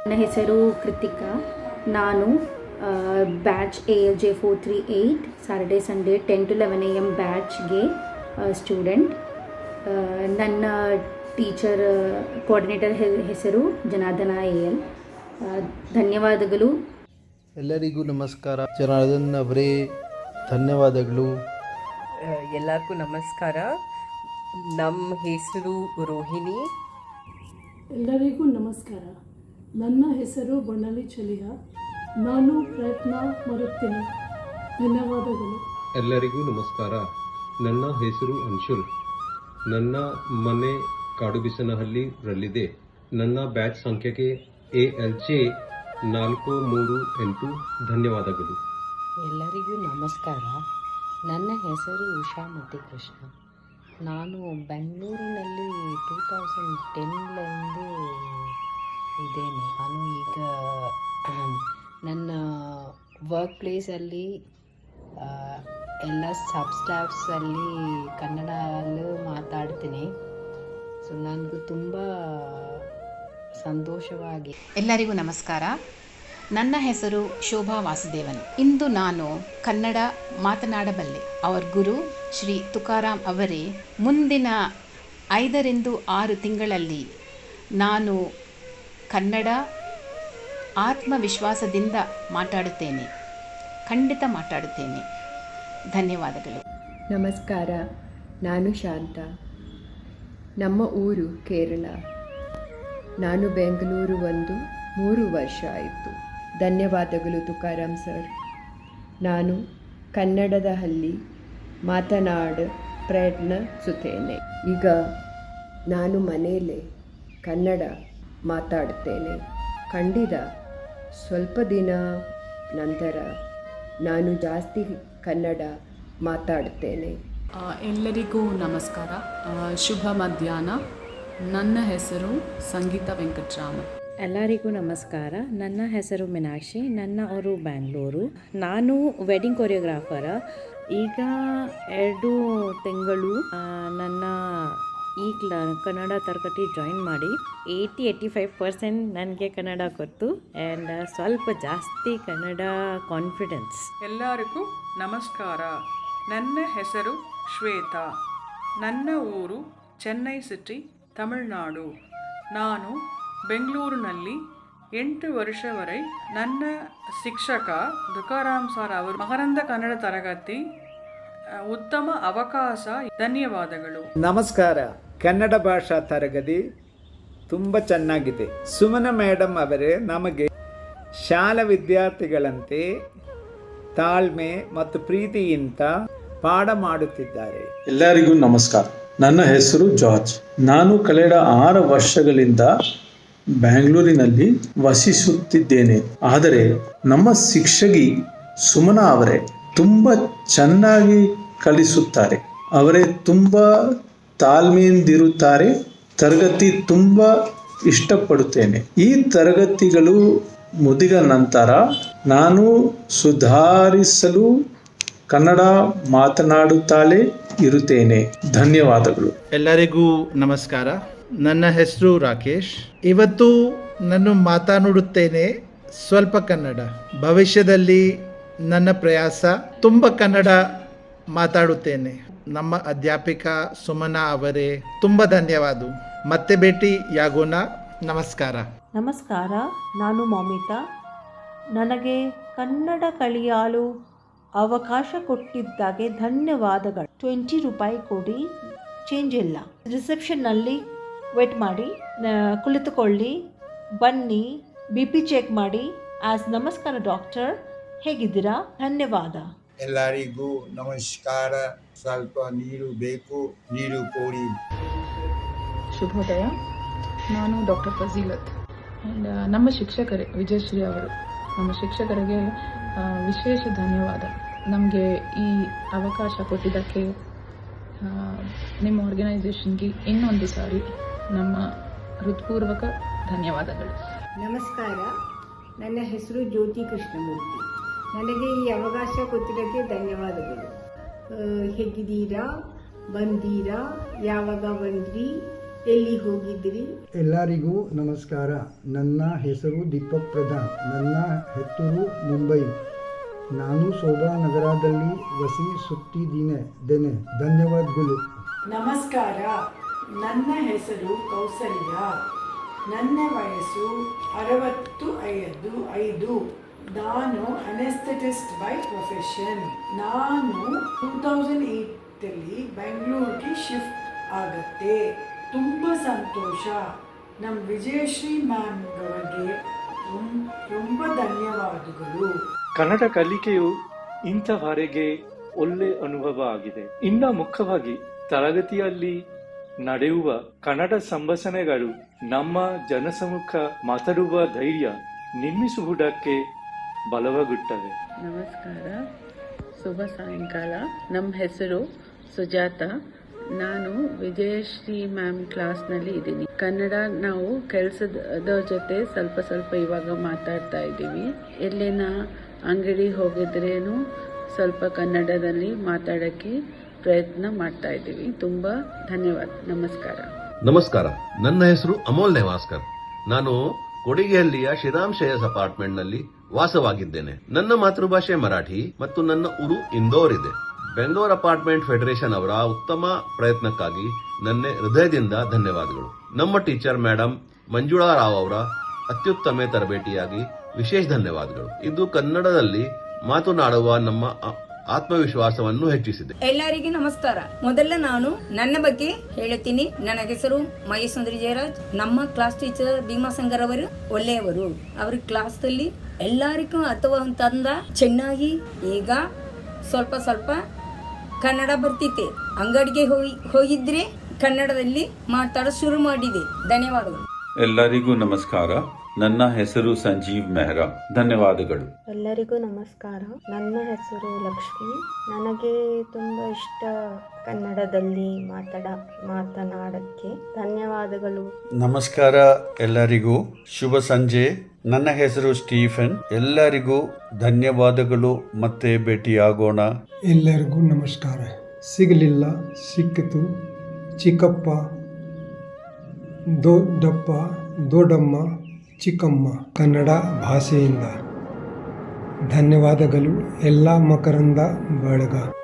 ನನ್ನ ಹೆಸರು ಕೃತಿಕಾ. ನಾನು batch A L J four three eight Saturday Sunday ten to eleven A M ಬ್ಯಾಚ್ಗೆ student ನನ್ನ teacher coordinator ಹೆಸರು Janardhana A L ಧನ್ಯವಾದಗಳು. ಎಲ್ಲರಿಗೂ ನಮಸ್ಕಾರ. ಜನಾರ್ದನ್ ಅವರೇ ಧನ್ಯವಾದಗಳು. ಎಲ್ಲರಿಗೂ ನಮಸ್ಕಾರ. ನಮ್ಮ ಹೆಸರು ರೋಹಿಣಿ. ಎಲ್ಲರಿಗೂ ನಮಸ್ಕಾರ. ನನ್ನ ಹೆಸರು ಬಣ್ಣಲಿ ಚಲಿಯ. ನಾನು ಪ್ರಯತ್ನ ಮಾಡುತ್ತೇನೆ. ಧನ್ಯವಾದಗಳು. ಎಲ್ಲರಿಗೂ ನಮಸ್ಕಾರ. ನನ್ನ ಹೆಸರು ಅಂಶುಲ್ ನನ್ನ ಮನೆ ಕಾಡುಬಿಸನಹಳ್ಳಿರಲ್ಲಿದೆ ನನ್ನ ಬ್ಯಾಚ್ ಸಂಖ್ಯೆಗೆ ಎ ಎಲ್ ಜೆ ನಾಲ್ಕು ಮೂರು ಎಂಟು. ಧನ್ಯವಾದಗಳು. ಎಲ್ಲರಿಗೂ ನಮಸ್ಕಾರ. ನನ್ನ ಹೆಸರು ಉಷಾ ಕೃಷ್ಣ ನಾನು ಬೆಂಗಳೂರಿನಲ್ಲಿ ಟೂ ತೌಸಂಡ್ ಟೆನ್ನಿಂದ ಇದ್ದೇನೆ. ನಾನು ಈಗ ನನ್ನ ವರ್ಕ್ ಪ್ಲೇಸಲ್ಲಿ ಎಲ್ಲ ಸಬ್ ಸ್ಟಾಫ್ಸಲ್ಲಿ ಕನ್ನಡಲ್ಲೂ ಮಾತಾಡ್ತೀನಿ. ಸೊ ನನಗೂ ತುಂಬ ಸಂತೋಷವಾಗಿ ಎಲ್ಲರಿಗೂ ನಮಸ್ಕಾರ. ನನ್ನ ಹೆಸರು ಶೋಭಾ ವಾಸುದೇವನ್. ಇಂದು ನಾನು ಕನ್ನಡ ಮಾತನಾಡಬಲ್ಲೆ. ಅವರ ಗುರು ಶ್ರೀ ತುಕಾರಾಮ್ ಅವರೇ, ಮುಂದಿನ ಐದರಿಂದ ಆರು ತಿಂಗಳಲ್ಲಿ ನಾನು ಕನ್ನಡ ಆತ್ಮವಿಶ್ವಾಸದಿಂದ ಮಾತಾಡುತ್ತೇನೆ. ಖಂಡಿತ ಮಾತಾಡುತ್ತೇನೆ. ಧನ್ಯವಾದಗಳು. ನಮಸ್ಕಾರ. ನಾನು ಶಾಂತ. ನಮ್ಮ ಊರು ಕೇರಳ. ನಾನು ಬೆಂಗಳೂರು ಒಂದು ಮೂರು ವರ್ಷ ಆಯಿತು. ಧನ್ಯವಾದಗಳು ತುಕಾರಾಮ್ ಸರ್. ನಾನು ಕನ್ನಡದ ಹಳ್ಳಿ ಮಾತನಾಡ ಪ್ರಯತ್ನಿಸುತ್ತೇನೆ ಈಗ ನಾನು ಮನೆಯಲ್ಲೇ ಕನ್ನಡ ಮಾತಾಡುತ್ತೇನೆ ಖಂಡಿತ. ಸ್ವಲ್ಪ ದಿನ ನಂತರ ನಾನು ಜಾಸ್ತಿ ಕನ್ನಡ ಮಾತಾಡುತ್ತೇನೆ ಎಲ್ಲರಿಗೂ ನಮಸ್ಕಾರ. ಶುಭ ಮಧ್ಯಾಹ್ನ. ನನ್ನ ಹೆಸರು ಸಂಗೀತ ವೆಂಕಟರಾಮ. ಎಲ್ಲರಿಗೂ ನಮಸ್ಕಾರ. ನನ್ನ ಹೆಸರು ಮೀನಾಕ್ಷಿ. ನನ್ನ ಅವರು ಬ್ಯಾಂಗ್ಳೂರು. ನಾನು ವೆಡ್ಡಿಂಗ್ ಕೊರಿಯೋಗ್ರಾಫರ. ಈಗ ಎರಡು ತಿಂಗಳು ನನ್ನ ಈ ಕ್ಲ ಕನ್ನಡ ತರಗತಿ ಜಾಯಿನ್ ಮಾಡಿ ಏಯ್ಟಿ ಏಯ್ಟಿ ಫೈವ್ ಪರ್ಸೆಂಟ್ ನನಗೆ ಕನ್ನಡ ಗೊತ್ತು ಆ್ಯಂಡ್ ಸ್ವಲ್ಪ ಜಾಸ್ತಿ ಕನ್ನಡ ಕಾನ್ಫಿಡೆನ್ಸ್ ಎಲ್ಲರಿಗೂ ನಮಸ್ಕಾರ. ನನ್ನ ಹೆಸರು ಶ್ವೇತಾ. ನನ್ನ ಊರು ಚೆನ್ನೈ ಸಿಟಿ ತಮಿಳುನಾಡು. ನಾನು ಬೆಂಗಳೂರಿನಲ್ಲಿ ಎಂಟು ವರ್ಷವರೆ ನನ್ನ ಶಿಕ್ಷಕ ದುಕಾರಾಮ್ ಸರ್ ಅವರು ಮಕರಂದ ಕನ್ನಡ ತರಗತಿ ಉತ್ತಮ ಅವಕಾಶ ಧನ್ಯವಾದಗಳು. ನಮಸ್ಕಾರ. ಕನ್ನಡ ಭಾಷಾ ತರಗತಿ ತುಂಬ ಚೆನ್ನಾಗಿದೆ. ಸುಮನ ಮೇಡಮ್ ಅವರೇ ನಮಗೆ ಶಾಲಾ ವಿದ್ಯಾರ್ಥಿಗಳಂತೆ ತಾಳ್ಮೆ ಮತ್ತು ಪ್ರೀತಿಯಿಂದ ಪಾಠ ಮಾಡುತ್ತಿದ್ದಾರೆ. ಎಲ್ಲರಿಗೂ ನಮಸ್ಕಾರ. ನನ್ನ ಹೆಸರು ಜಾರ್ಜ್. ನಾನು ಕಳೆದ ಆರು ವರ್ಷಗಳಿಂದ ಬ್ಯಾಂಗ್ಳೂರಿನಲ್ಲಿ ವಸಿಸುತ್ತಿದ್ದೇನೆ. ಆದರೆ ನಮ್ಮ ಶಿಕ್ಷಕಿ ಸುಮನಾ ಅವರೇ ತುಂಬ ಚೆನ್ನಾಗಿ ಕಲಿಸುತ್ತಾರೆ. ಅವರೇ ತುಂಬ ತಾಳ್ಮೆಯಿಂದಿರುತ್ತಾರೆ, ತರಗತಿ ತುಂಬ ಇಷ್ಟಪಡುತ್ತೇನೆ. ಈ ತರಗತಿಗಳು ಮುಗಿದ ನಂತರ ನಾನು ಸುಧಾರಿಸಲು ಕನ್ನಡ ಮಾತನಾಡುತ್ತಲೇ ಇರುತ್ತೇನೆ. ಧನ್ಯವಾದಗಳು. ಎಲ್ಲರಿಗೂ ನಮಸ್ಕಾರ. ನನ್ನ ಹೆಸರು ರಾಕೇಶ್. ಇವತ್ತು ನಾನು ಮಾತನಾಡುತ್ತೇನೆ ಸ್ವಲ್ಪ ಕನ್ನಡ. ಭವಿಷ್ಯದಲ್ಲಿ ನನ್ನ ಪ್ರಯಾಸ ತುಂಬ ಕನ್ನಡ ಮಾತಾಡುತ್ತೇನೆ. ನಮ್ಮ ಅಧ್ಯಾಪಿಕ ಸುಮನಾ ಅವರೇ, ತುಂಬ ಧನ್ಯವಾದ. ಮತ್ತೆ ಭೇಟಿಯಾಗೋಣ ನಮಸ್ಕಾರ. ನಮಸ್ಕಾರ. ನಾನು ಮೌಮಿತಾ. ನನಗೆ ಕನ್ನಡ ಕಲಿಯಲು ಅವಕಾಶ ಕೊಟ್ಟಿದ್ದಾಗೆ ಧನ್ಯವಾದಗಳು. ಟ್ವೆಂಟಿ ರೂಪಾಯಿ ಕೊಡಿ. ಚೇಂಜ್ ಇಲ್ಲ. ರಿಸೆಪ್ಷನ್ನಲ್ಲಿ ವೇಟ್ ಮಾಡಿ. ಕುಳಿತುಕೊಳ್ಳಿ. ಬನ್ನಿ. ಬಿ ಪಿ ಚೆಕ್ ಮಾಡಿ. ಆಸ್ ನಮಸ್ಕಾರ ಡಾಕ್ಟರ್. ಹೇಗಿದ್ದೀರಾ? ಧನ್ಯವಾದ. ಎಲ್ಲರಿಗೂ ನಮಸ್ಕಾರ. ಸ್ವಲ್ಪ ನೀರು ಬೇಕು ನೀರು ಕೊಡಿ. ಶುಭೋದಯ. ನಾನು ಡಾಕ್ಟರ್ ಫಜೀಲತ್. ಆ್ಯಂಡ್ ನಮ್ಮ ಶಿಕ್ಷಕರೇ ವಿಜಯಶ್ರೀ ಅವರು. ನಮ್ಮ ಶಿಕ್ಷಕರಿಗೆ ವಿಶೇಷ ಧನ್ಯವಾದ. ನಮಗೆ ಈ ಅವಕಾಶ ಕೊಟ್ಟಿದ್ದಕ್ಕೆ ನಿಮ್ಮ ಆರ್ಗನೈಸೇಷನ್ಗೆ ಇನ್ನೊಂದು ಸಾರಿ ನಮ್ಮ ಹೃತ್ಪೂರ್ವಕ ಧನ್ಯವಾದಗಳು. ನಮಸ್ಕಾರ. ನನ್ನ ಹೆಸರು ಜ್ಯೋತಿ ಕೃಷ್ಣಮೂರ್ತಿ. ನನಗೆ ಈ ಅವಕಾಶ ಕೊಟ್ಟಿದ್ದಕ್ಕೆ ಧನ್ಯವಾದಗಳು. ಹೇಗಿದ್ದೀರಾ? ಬಂದೀರಾ? ಯಾವಾಗ ಬಂದ್ರಿ? ಎಲ್ಲಿ ಹೋಗಿದ್ರಿ? ಎಲ್ಲರಿಗೂ ನಮಸ್ಕಾರ. ನನ್ನ ಹೆಸರು ದೀಪಕ್ ಪ್ರಧಾನ್. ನನ್ನ ಹೆತ್ತೂರು ಮುಂಬೈ. ನಾನು ಶೋಭಾ ನಗರದಲ್ಲಿ ವಸಿಸುತ್ತಿದ್ದೇನೆ ಧನ್ಯವಾದಗಳು. ನಮಸ್ಕಾರ. ನನ್ನ ಹೆಸರು ಕೌಸಲ್ಯ. ನನ್ನ ವಯಸ್ಸು ಅರವತ್ತು ಐದು ಐದು. ನಾನು ಅನೆಸ್ಥೆಟಿಸ್ಟ್ ಬೈ ಪ್ರೊಫೆಷನ್ ನಾನು ಟೂ ತೌಸಂಡ್ ಏಯ್ಟಲ್ಲಿ ಬೆಂಗಳೂರಿಗೆ ಶಿಫ್ಟ್ ಆಗತ್ತೆ. ತುಂಬ ಸಂತೋಷ. ನಮ್ಮ ವಿಜಯಶ್ರೀ ಮ್ಯಾಮ್ಗಳಿಗೆ ತುಂಬ ಧನ್ಯವಾದಗಳು. ಕನ್ನಡ ಕಲಿಕೆಯು ಇಂಥವರೆಗೆ ಒಳ್ಳೆ ಅನುಭವ ಆಗಿದೆ. ಇನ್ನ ಮುಖ್ಯವಾಗಿ ತರಗತಿಯಲ್ಲಿ ನಡೆಯುವ ಕನ್ನಡ ಸಂಭಾಷಣೆಗಳು ನಮ್ಮ ಜನಸಮುಖ ಮಾತಾಡುವ ಧೈರ್ಯ ನಿರ್ಮಿಸುವುದಕ್ಕೆ ಬಲವಾಗುತ್ತವೆ ನಮಸ್ಕಾರ. ಶುಭ ಸಾಯಂಕಾಲ. ನಮ್ಮ ಹೆಸರು ಸುಜಾತ. ನಾನು ವಿಜಯಶ್ರೀ ಮ್ಯಾಮ್ ಕ್ಲಾಸ್ನಲ್ಲಿ ಇದ್ದೀನಿ. ಕನ್ನಡ ನಾವು ಕೆಲಸದ ಜೊತೆ ಸ್ವಲ್ಪ ಸ್ವಲ್ಪ ಇವಾಗ ಮಾತಾಡ್ತಾ ಇದ್ದೀವಿ. ಎಲ್ಲಿನ ಅಂಗಡಿ ಹೋಗಿದ್ರೇನು ಸ್ವಲ್ಪ ಕನ್ನಡದಲ್ಲಿ ಮಾತಾಡೋಕ್ಕೆ ಪ್ರಯತ್ನ ಮಾಡ್ತಾ ಇದ್ದೀವಿ. ತುಂಬ ಧನ್ಯವಾದ. ನಮಸ್ಕಾರ. ನಮಸ್ಕಾರ. ನನ್ನ ಹೆಸರು ಅಮೋಲ್ ನೇವಾಸ್ಕರ್. ನಾನು ಕೊಡಿಗೆಹಳ್ಳಿಯ ಶ್ರೀರಾಮ್ ಶ್ರೇಯಸ್ ಅಪಾರ್ಟ್ಮೆಂಟ್ನಲ್ಲಿ ವಾಸವಾಗಿದ್ದೇನೆ. ನನ್ನ ಮಾತೃಭಾಷೆ ಮರಾಠಿ ಮತ್ತು ನನ್ನ ಊರು ಇಂದೋರ್ ಇದೆ ಬೆಂಗಳೂರು ಅಪಾರ್ಟ್ಮೆಂಟ್ ಫೆಡರೇಷನ್ ಅವರ ಉತ್ತಮ ಪ್ರಯತ್ನಕ್ಕಾಗಿ ನನ್ನ ಹೃದಯದಿಂದ ಧನ್ಯವಾದಗಳು. ನಮ್ಮ ಟೀಚರ್ ಮೇಡಮ್ ಮಂಜುಳಾ ರಾವ್ ಅವರ ಅತ್ಯುತ್ತಮ ತರಬೇತಿಯಾಗಿ ವಿಶೇಷ ಧನ್ಯವಾದಗಳು. ಇದು ಕನ್ನಡದಲ್ಲಿ ಮಾತನಾಡುವ ನಮ್ಮ ಆತ್ಮವಿಶ್ವಾಸವನ್ನು ಹೆಚ್ಚಿಸಿದೆ. ಎಲ್ಲರಿಗೂ ನಮಸ್ಕಾರ. ಮೊದಲ ನಾನು ನನ್ನ ಬಗ್ಗೆ ಹೇಳುತ್ತೀನಿ. ನನ್ನ ಹೆಸರು ಮಹೇಶ್ವರಿ ಜಯರಾಜ್. ನಮ್ಮ ಕ್ಲಾಸ್ ಟೀಚರ್ ಭೀಮಾಸಂಗರ್ ಅವರು ಒಳ್ಳೆಯವರು. ಅವ್ರ ಕ್ಲಾಸ್ದಲ್ಲಿ ಎಲ್ಲರಿಗೂ ಅಥವಾ ತಂದ ಚೆನ್ನಾಗಿ ಈಗ ಸ್ವಲ್ಪ ಸ್ವಲ್ಪ ಕನ್ನಡ ಬರ್ತಿತ್ತೆ. ಅಂಗಡಿಗೆ ಹೋಗಿ ಹೋಗಿದ್ರೆ ಕನ್ನಡದಲ್ಲಿ ಮಾತಾಡೋ ಶುರು ಮಾಡಿದೆ. ಧನ್ಯವಾದಗಳು. ಎಲ್ಲರಿಗೂ ನಮಸ್ಕಾರ. ನನ್ನ ಹೆಸರು ಸಂಜೀವ್ ಮೆಹ್ರಾ. ಧನ್ಯವಾದಗಳು. ಎಲ್ಲರಿಗೂ ನಮಸ್ಕಾರ. ನನ್ನ ಹೆಸರು ಲಕ್ಷ್ಮಿ. ನನಗೆ ತುಂಬ ಇಷ್ಟ ಕನ್ನಡದಲ್ಲಿ ಮಾತಾಡ ಮಾತನಾಡಕ್ಕೆ. ಧನ್ಯವಾದಗಳು. ನಮಸ್ಕಾರ ಎಲ್ಲರಿಗೂ. ಶುಭ ಸಂಜೆ. ನನ್ನ ಹೆಸರು ಸ್ಟೀಫನ್. ಎಲ್ಲರಿಗೂ ಧನ್ಯವಾದಗಳು. ಮತ್ತೆ ಭೇಟಿಯಾಗೋಣ. ಎಲ್ಲರಿಗೂ ನಮಸ್ಕಾರ. ಸಿಗಲಿಲ್ಲ ಸಿಕ್ಕಿತು. ಚಿಕ್ಕಪ್ಪ ದೊಡ್ಡಪ್ಪ ದೊಡ್ಡಮ್ಮ ಚಿಕ್ಕಮ್ಮ ಕನ್ನಡ ಭಾಷೆಯಿಂದ. ಧನ್ಯವಾದಗಳು ಎಲ್ಲ ಮಕರಂದ ಬಳಗ.